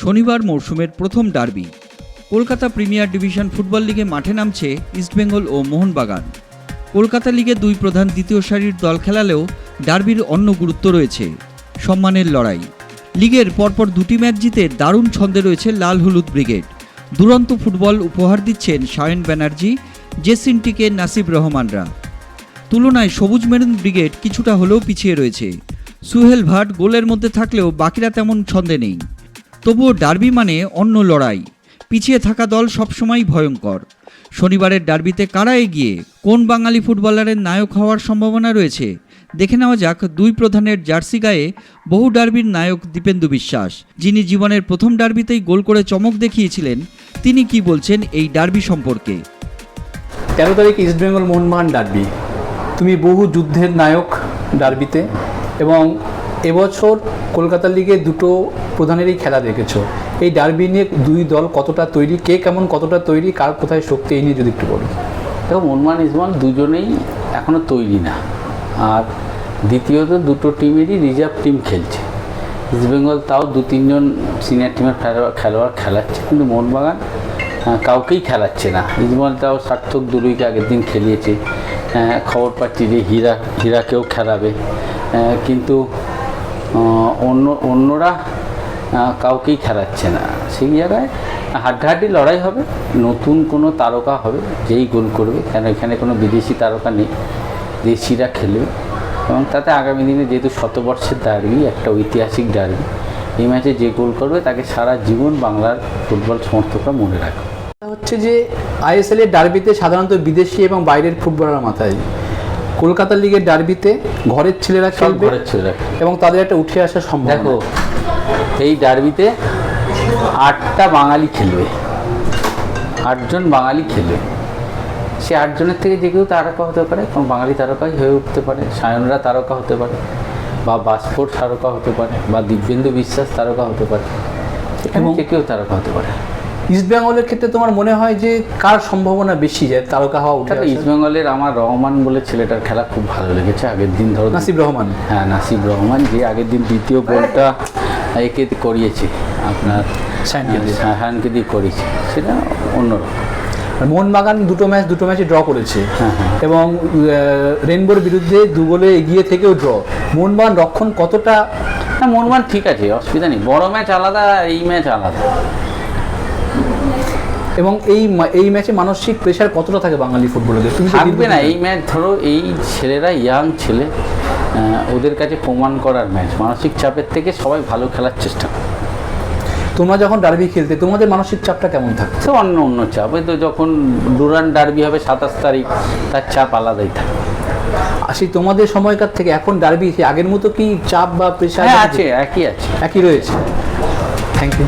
শনিবার মরশুমের প্রথম derby. Kolkata premier division football লিগে মাঠে নামছে ইস্টবেঙ্গল ও মোহনবাগান। কলকাতা লিগে দুই প্রধান দ্বিতীয় সারির দল খেলালেও ডার্বির অন্য গুরুত্ব রয়েছে, সম্মানের লড়াই। লিগের পরপর দুটি ম্যাচ জিতে দারুণ ছন্দে রয়েছে লাল হলুদ ব্রিগেড। দুরন্ত ফুটবল উপহার দিচ্ছেন সায়ন ব্যানার্জি জেসিনটিকে নাসিব রহমানরা। তুলনায় সবুজ মেরুন ব্রিগেড কিছুটা হলেও পিছিয়ে রয়েছে। সুহেল ভাট গোলের মধ্যে থাকলেও বাকিরা তেমন ছন্দে নেই। তবুও ডার্বি মানে অন্য লড়াই। পিছিয়ে থাকা দল সবসময় ভয়ঙ্কর। শনিবারের ডার্বিতে কারা এগিয়ে, কোন বাঙালি ফুটবলারের নায়ক হওয়ার সম্ভাবনা রয়েছে, দেখে নেওয়া যাক দুই প্রধানের জার্সি গায়ে বহু ডার্বির নায়ক দীপেন্দু বিশ্বাস, যিনি জীবনের প্রথম ডার্বিতেই গোল করে চমক দেখিয়েছিলেন, তিনি কি বলছেন এই ডার্বি সম্পর্কে? তেরো তারিখ ইস্টবেঙ্গল মোহনবাগান ডার্বি। তুমি বহু যুদ্ধের নায়ক ডার্বিতে এবং এবছর কলকাতা লিগে দুটো প্রধানেরই খেলা দেখেছ। এই ডার্বি নিয়ে দুই দল কতটা তৈরি, কে কেমন কতটা তৈরি, কার কোথায় শক্তি, এই নিয়ে যদি একটু বলো। দেখো, মনমান ইসমান দুজনেই এখনও তৈরি না। আর দ্বিতীয়ত দুটো টিমেরই রিজার্ভ টিম খেলছে। ইস্টবেঙ্গল তাও দু তিনজন সিনিয়র টিমের খেলোয়াড় খেলাচ্ছে, কিন্তু মোহনবাগান কাউকেই খেলাচ্ছে না। ইস্টবেঙ্গল তাও সার্থক দুলুইকে আগের দিন খেলিয়েছে। খবর পাচ্ছি যে হীরা হীরাকেও খেলাবে। কিন্তু অন্য, অন্যরা কাউকেই খেলাচ্ছে না। সেই জায়গায় হাড্ডাহাড্ডি লড়াই হবে, নতুন কোনো তারকা হবে, যেই গোল করবে, কেন এখানে কোনো বিদেশি তারকা নেই, দেশিরা খেলবে। এবং তাতে আগামী দিনে যেহেতু শতবর্ষের ডার্বি একটা ঐতিহাসিক ডার্বি এই ম্যাচে যে গোল করবে, তাকে সারা জীবন বাংলার ফুটবল সমর্থকরা মনে রাখবে। হচ্ছে যে আইএসএল এর ডার্বিতে সাধারণত বিদেশি এবং বাইরের ফুটবলার মাথায় কলকাতা লিগের ডার্বিতে ঘরের ছেলেরা খেলবে ঘরের ছেলেরা এবং তাদের একটা উঠে আসার সম্ভাবনা। দেখো এই ডার্বিতে আটটা বাঙালি খেলবে। আটজন বাঙালি খেলবে। সে আটজনের থেকে যে কেউ তারকা হতে পারে কোনো বাঙালি তারকাই হয়ে উঠতে পারে সায়নরা তারকা হতে পারে বা বাস্ফোর তারকা হতে পারে বা দিব্যেন্দু বিশ্বাস তারকা হতে পারে এবং- কেউ তারকা হতে পারে? ইস্টবেঙ্গলের ক্ষেত্রে তোমার মনে হয় যে কার সম্ভাবনা বেশি যে তারকা হওয়া উঠে দেখো আসার? ইস্টবেঙ্গলের আমার রহমান বলে ছেলেটার খেলা খুব ভালো লেগেছে আগের দিন ধরো নাসিব রহমান। হ্যাঁ নাসিব রহমান যে আগের দিন দ্বিতীয় গোলটা একে করিয়েছে আপনার সায়নকে দিয়ে। সাহানকে দিয়ে করেছে সেটা অন্যরকম। মোহনবাগান দুটো ম্যাচ দুটো ম্যাচে ড্র করেছে। হ্যাঁ, হ্যাঁ। এবং রেনবোর বিরুদ্ধে দু গোলে এগিয়ে থেকেও ড্র। মোহনবাগান রক্ষণ কতটা? হ্যাঁ মনমান ঠিক আছে অসুবিধা নেই। বড় ম্যাচ আলাদা এই ম্যাচ আলাদা। এবং এই এই ম্যাচে মানসিক প্রেশার কতটা থাকে বাঙালি ফুটবলারদের তুমি থাকবে না এই ম্যাচ ধরো এই ছেলেরা ইয়াং ছেলে ওদের কাছে প্রমাণ করার ম্যাচ মানসিক চাপের থেকে সবাই ভালো খেলার চেষ্টা করে। তোমরা যখন ডার্বি খেলতে তোমাদের মানসিক চাপটা কেমন থাকে? সে অন্য অন্য চাপ। ওই তো যখন ডুরান ডার্বি হবে সাতাশ তারিখ তার চাপ আলাদাই থাকে। আর সেই তোমাদের সময়কার থেকে এখন ডার্বি আগের মতো কি চাপ বা প্রেশার হ্যাঁ আছে? একই আছে। একই রয়েছে। Thank you